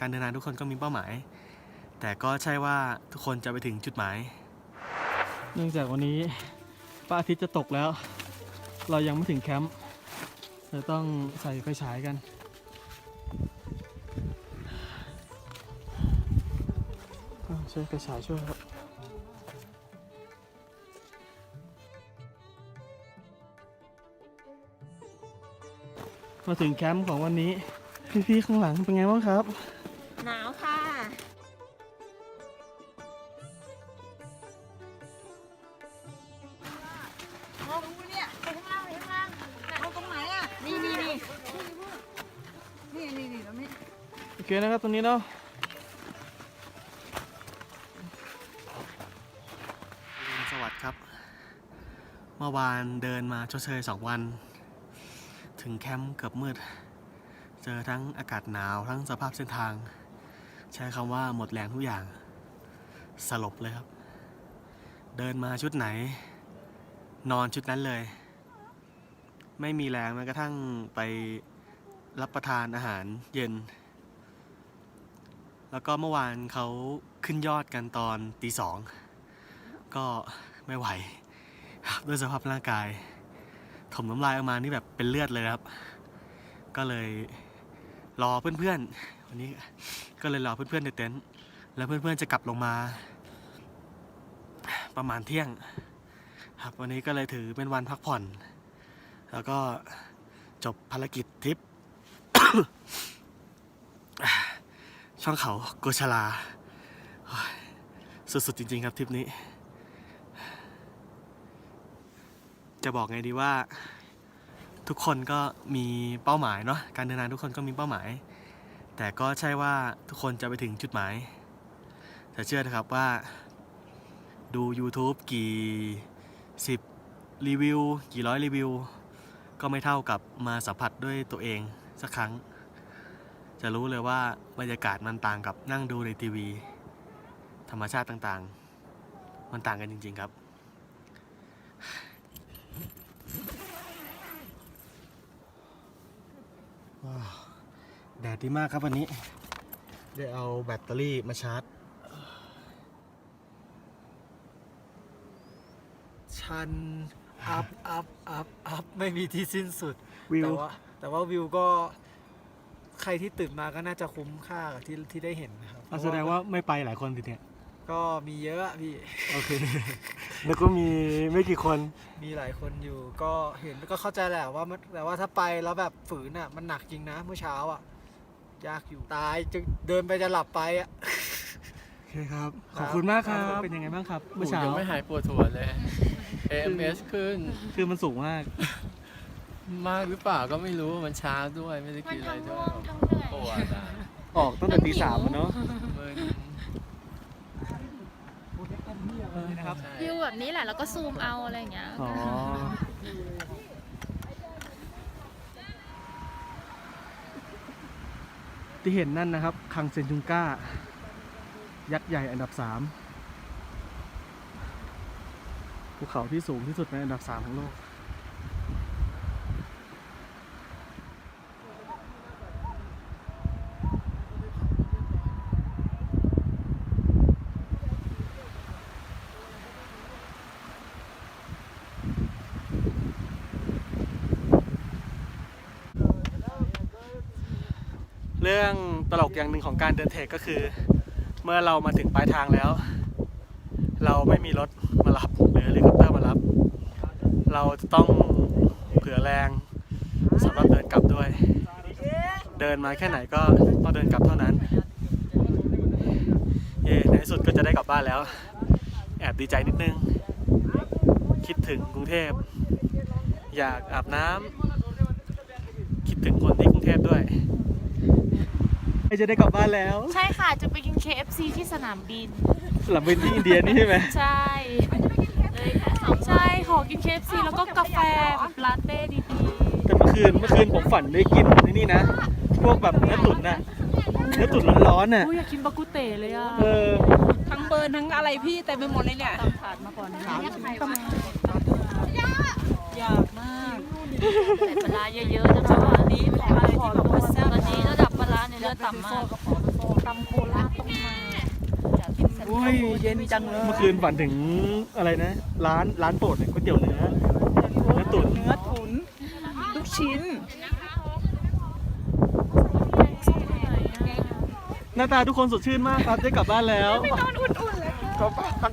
การเดินทางทุกคนก็มีเป้าหมาย แต่ก็ใช่ว่าทุกคนจะไปถึงจุดหมาย เนื่องจากวันนี้พระอาทิตย์จะตกแล้ว เรายังไม่ถึงแคมป์เราต้องใส่ไฟฉายกันอ้าวใช้ไฟฉายช่วยครับมาถึงแคมป์ของวันนี้ พี่ๆข้างหลังเป็นไงบ้างครับ หนาวค่ะ มองดูเนี่ยไปข้างล่างไปข้างล่างหนาวตรงไหนอะ นี่นี่นี่นี่นี่นี่ตรงนี้โอเคนะครับตรงนี้เนาะสวัสดีครับ เมื่อวานเดินมาชดเชยสองวัน ถึงแคมป์เกือบมืด เจอทั้งอากาศหนาวทั้งสภาพเส้นทาง ใช้คำว่าหมดแรงทุกอย่าง สลบเลยครับ เดินมาชุดไหน นอนชุดนั้นเลย ไม่มีแรงแม้กระทั่งไปรับประทานอาหารเย็น แล้วก็เมื่อวานเขาขึ้นยอดกันตอนตีสอง ก็ไม่ไหวด้วยสภาพร่างกาย ถมน้ำลายออกมานี่แบบเป็นเลือดเลยครับ ก็เลยรอเพื่อนๆ วันนี้ก็เลยรอเพื่อนๆในเต็นท์แล้วเพื่อนๆจะกลับลงมา ประมาณเที่ยง ครับวันนี้ก็เลยถือเป็นวันพักผ่อน แล้วก็จบภารกิจทริป ช่องเขาโกชลา สุดๆจริงๆครับทริปนี้ จะบอกไงดีว่าทุกคนก็มีเป้าหมายเนาะการเดินทางทุกคนก็มีเป้าหมาย แต่ก็ใช่ว่าทุกคนจะไปถึงจุดหมาย แต่เชื่อนะครับว่า ดู YouTube กี่สิบรีวิว กี่ร้อยรีวิว ก็ไม่เท่ากับมาสัมผัสด้วยตัวเองสักครั้ง จะรู้เลยว่าบรรยากาศมันต่างกับนั่งดูในทีวี ธรรมชาติต่างๆ มันต่างกันจริง ๆครับว้าว แดดดีมากครับวันนี้ ได้เอาแบตเตอรี่มาชาร์จ ชัน อัพ อัพ อัพ อัพ ไม่มีที่สิ้นสุด วิว แต่ว่าแต่ว่าวิวก็ใครที่ตื่นมาก็น่าจะคุ้มค่ากับที่ที่ได้เห็นนะครับอะแสดงว่าไม่ไปหลายคนสิเนี่ย ก็มีเยอะอะพี่ โอเค แล้วก็มีไม่กี่คน มีหลายคนอยู่ก็เห็นก็เข้าใจแหละว่ามันแต่ว่าถ้าไปแล้วแบบฝืนอะมันหนักจริงนะเมื่อเช้าอะ ยากอยู่ ตายจะเดินไปจะหลับไปอะ โอเคครับ ขอบคุณมากครับ ครับ เป็นยังไงบ้างครับ เมื่อเช้า ยังไม่หายปวดหัวเลย AMS ขึ้นคือมันสูงมาก มากหรือเปล่าก็ไม่รู้มันช้าด้วยไม่ได้มันกินอะไรทั้งด้ง่ววยงทั้งเหนื่อย ปวดอะออกตั้งแต่ตีสามอะเนาะมึนนะครับใช่วิวแบบนี้แหละแล้วก็ซูมเอาอะไรอย่างเงี้ย อ๋อ ที่เห็นนั่นนะครับ คังเซนจุงก้า ยักษ์ใหญ่อันดับสามภูเขาที่สูงที่สุดในอันดับสามของโลก เรื่องตลกอย่างหนึ่งของการเดินเทรคก็คือ เมื่อเรามาถึงปลายทางแล้ว เราไม่มีรถมารับหรือเฮลิคอปเตอร์มารับ เราจะต้องเผื่อแรงสำหรับเดินกลับด้วย เดินมาแค่ไหนก็ต้องเดินกลับเท่านั้นเย่ในที่สุดก็จะได้กลับบ้านแล้ว แอบดีใจนิดนึง คิดถึงกรุงเทพ อยากอาบน้ำคิดถึงคนที่กรุงเทพด้วย จะได้กลับบ้านแล้วใช่ค่ะ จะไปกิน KFC ที่สนามบิน หลังเป็นที่อินเดียนี่ใช่ไหมใช่ใช่ขอกิน KFC แล้วก็กาแฟแบบลาเต้ดีแต่เมื่อคืนเมื่อคืนผมฝันได้กินไอ้นี่นะ พวกแบบเนื้อตุ๋นน่ะเนื้อตุ๋นร้อนๆน่ะๆอุ้ยอยากกินบากุเตเลยอะเออ ทั้งเบิร์นทั้งอะไรพี่เต็มไปหมดเลยเนี่ยตามถาดมาก่อนนะอยากมากใส่ปลาร้าเยอะๆนะจ๊ะนี้เป็นอะไรที่แบบว่าแซ่บตอนนี้ระดับปลาร้าในเลือดต่ำมากตำโคราชต้องมาโอ้ยเย็นจังเลย เมื่อคืนฝันถึงอะไรนะ ร้านร้านโปรดเนี่ยก๋วยเตี๋ยวเนื้อเนื้อตุ๋นเนื้อตุ๋นลูกชิ้น หน้าตาทุกคนสดชื่นมากครับได้กลับบ้านแล้วนอนอุ่นๆเลยก็บ้าน